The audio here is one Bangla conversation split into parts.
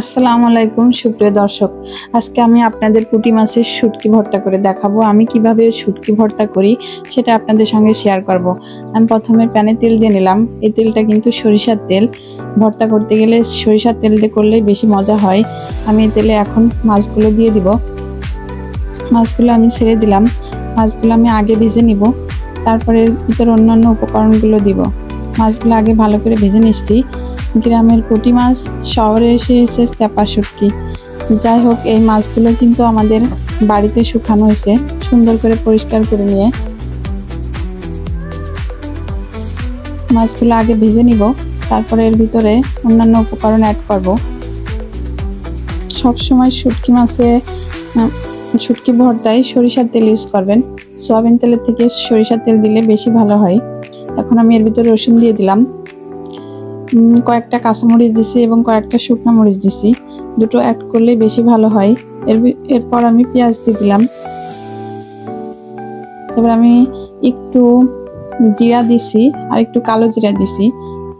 আসসালামু আলাইকুম, সুপ্রিয় দর্শক। আজকে আমি আপনাদের পুঁটি মাছের শুটকি ভর্তা করে দেখাবো। আমি কীভাবে শুটকি ভর্তা করি সেটা আপনাদের সঙ্গে শেয়ার করব। আমি প্রথমে প্যানে তেল দিয়ে নিলাম। এই তেলটা কিন্তু সরিষার তেল। ভর্তা করতে গেলে সরিষার তেল দিয়ে করলে বেশি মজা হয়। আমি এই তেলে এখন মাছগুলো দিয়ে দিব। মাছগুলো আমি ছেড়ে দিলাম। মাছগুলো আমি আগে ভেজে নিব। তারপরে ভিতরে অন্যান্য উপকরণগুলো দিব। মাছগুলো আগে ভালো করে ভেজে নিচ্ছি। গ্রামের পুঁটি মাছ শহরে এসে এসে চাপা শুটকি যাই হোক, এই মাছগুলো কিন্তু আমাদের বাড়িতে শুকানো হয়েছে। সুন্দর করে পরিষ্কার করে নিয়ে মাছগুলো আগে ভেজে নিব, তারপরে এর ভিতরে অন্যান্য উপকরণ অ্যাড করব। সব সময় শুটকি মাছে শুটকি ভর্তায় সরিষার তেল ইউজ করবেন। সয়াবিন তেলের থেকে সরিষার তেল দিলে বেশি ভালো হয়। এখন আমি এর ভিতরে রসুন দিয়ে দিলাম। কয়েকটা কাঁচামরিচ দিছি এবং কয়েকটা শুকনো মরিচ দিছি। দুটো অ্যাড করলে বেশি ভালো হয়। এর এরপর আমি পেঁয়াজ দিয়ে দিলাম। এবার আমি একটু জিরা দিছি আর একটু কালো জিরা দিছি।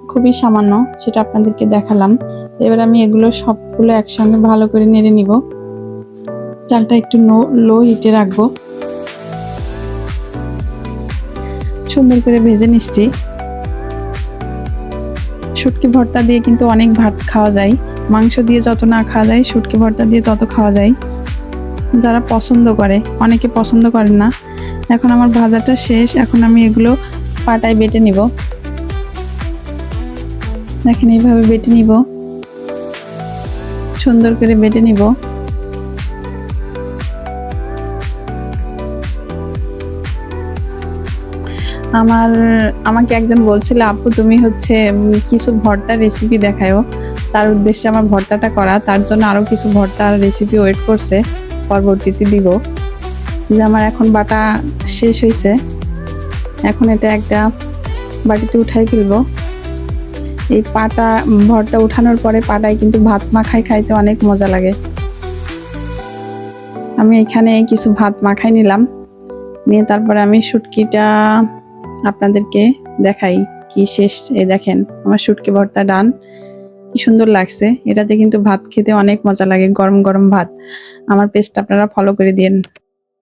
খুবই সামান্য, সেটা আপনাদেরকে দেখালাম। এবার আমি এগুলো সবগুলো একসঙ্গে ভালো করে নেড়ে নিব। চালটা একটু লো হিটে রাখব। সুন্দর করে ভেজে নিচ্ছি। শুটকি ভর্তা দিয়ে কিন্তু অনেক ভাত খাওয়া যায়। মাংস দিয়ে যত না খাওয়া যায়, শুটকি ভর্তা দিয়ে তত খাওয়া যায়। যারা পছন্দ করে, অনেকে পছন্দ করেন না। এখন আমার ভাজাটা শেষ, এখন আমি এগুলো পাটায় বেটে নিব। দেখেন এইভাবে বেটে নিব। সুন্দর করে বেটে নিব। আমার, আমাকে একজন বলছিল, আপু, তুমি হচ্ছে কিছু ভর্তার রেসিপি দেখায়ও তার উদ্দেশ্যে আমার ভর্তাটা করা। তার জন্য আরও কিছু ভর্তার রেসিপি ওয়েট করছে, পরবর্তীতে দিব। যে আমার এখন বাটা শেষ হয়েছে এখন এটা একটা বাটিতে উঠাই ফেলব। এই পাটা, ভর্তা উঠানোর পরে পাটায় কিন্তু ভাত মাখাই খাইতে অনেক মজা লাগে। আমি এখানে কিছু ভাত মাখাই নিলাম। নিয়ে তারপরে আমি শুটকিটা আপনাদেরকে দেখাই কি শেষ এ দেখেন, আমার শুটকে ভর্তা ডান। কি সুন্দর লাগছে। এটাতে কিন্তু ভাত খেতে অনেক মজা লাগে, গরম গরম ভাত। আমার পেস্ট আপনারা ফলো করে দিন